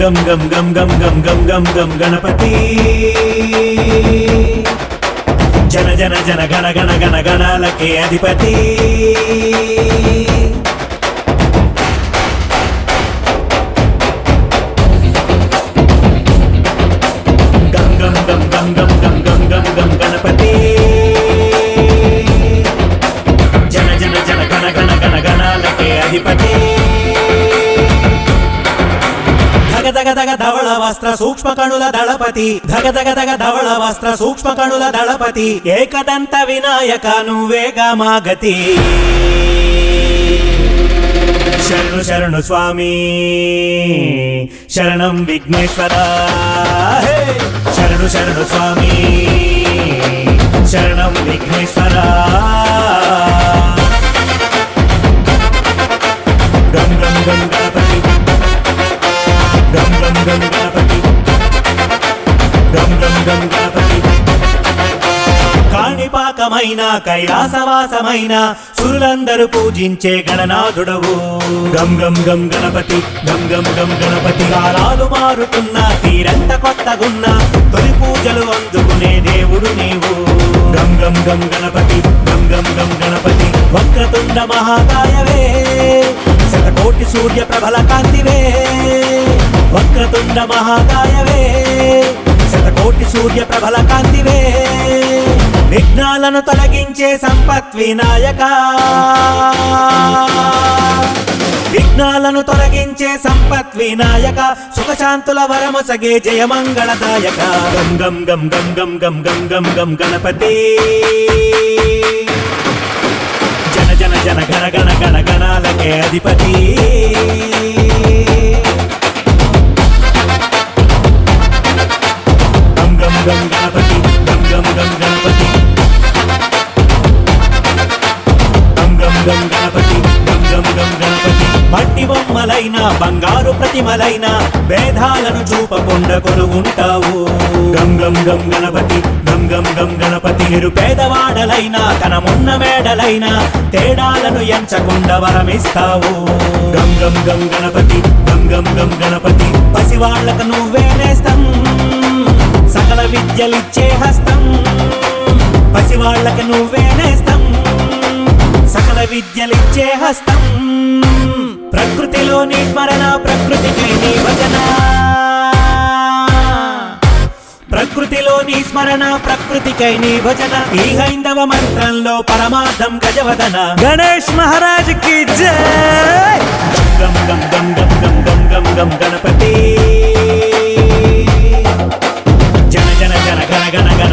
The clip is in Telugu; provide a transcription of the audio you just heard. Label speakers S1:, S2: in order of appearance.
S1: గం గం గం గం గం గం గం గం గణపతి. జన జన జన గణ గణ గణ గణాలకే అధిపతి. ధగ ధగ ధవళ వస్త్ర సూక్ష్మ కణుల దళపతి ధగ ధగ ధగ ధవళ వస్త్ర సూక్ష్మ కణుల దళపతి ఏకదంత వినాయక నువ్వేగా మా గతి శరణు శరణు స్వామి శరణం విఘ్నేశ్వర శరణు శరణు స్వామి శరణం విఘ్నేశ్వర గం గం గం గణపతి గం గం గం గణపతి గం గం గం గణపతి కాణిపాకమైన కైలాసవాసమైన సురులందరూ పూజించే గణనాథుడవు. గం గం గం గణపతి గం గం గం గణపతి. కాలాలు మారుతున్న తీరంత కొత్తగున్న తొలి పూజలు అందుకునే దేవుడు నీవు. గం గం గం గణపతి గం గం గం గణపతి. వక్రతుండ మహాకాయవే శతకోటి సూర్య ప్రభల కాంతివే. వక్రతుండ మహాకాయవే శతకోటి సూర్య ప్రభల కాంతివే విఘ్నాలను తొలగించే సంపత్ వినాయక. విఘ్నాలను తొలగించే సంపత్ వినాయక సుఖశాంతుల వరమొసగే జయమంగళదాయక. గం గం గం గం గం గం గం గం గం గణపతి. జన జన జన గణ గణ గణ గణాలకే అధిపతి. గం గణపతి గం గం గం గణపతి గం గం గం గణపతి గం గం గం గణపతి మట్టి బొమ్మలైన బంగారు ప్రతిమలైన భేదాలను చూపకుండా కొనుగుంటావు. గం గం గం గణపతి గం గం గం గణపతి నిరుపేదవాడలైన తనమున్న మేడలైన తేడాలను ఎంచకుండా వరమిస్తావు. గం గం గం గణపతి గం గం గం గణపతి పసివాళ్ళకు నువ్వే నేస్తం. సకల విద్యలిచ్చే హస్తం. పసివాళ్ళకు నువ్వే నేస్తం. సకల విద్యలిచ్చే హస్తం. ప్రకృతిలోని స్మరణ ప్రకృతికి నీ భజన ప్రకృతిలోని స్మరణ ప్రకృతికై నీ భజన. ఈ హైందవ మంత్రంలో పరమార్థం గజవదన.
S2: గణేష్ మహారాజ్కి జై! I got.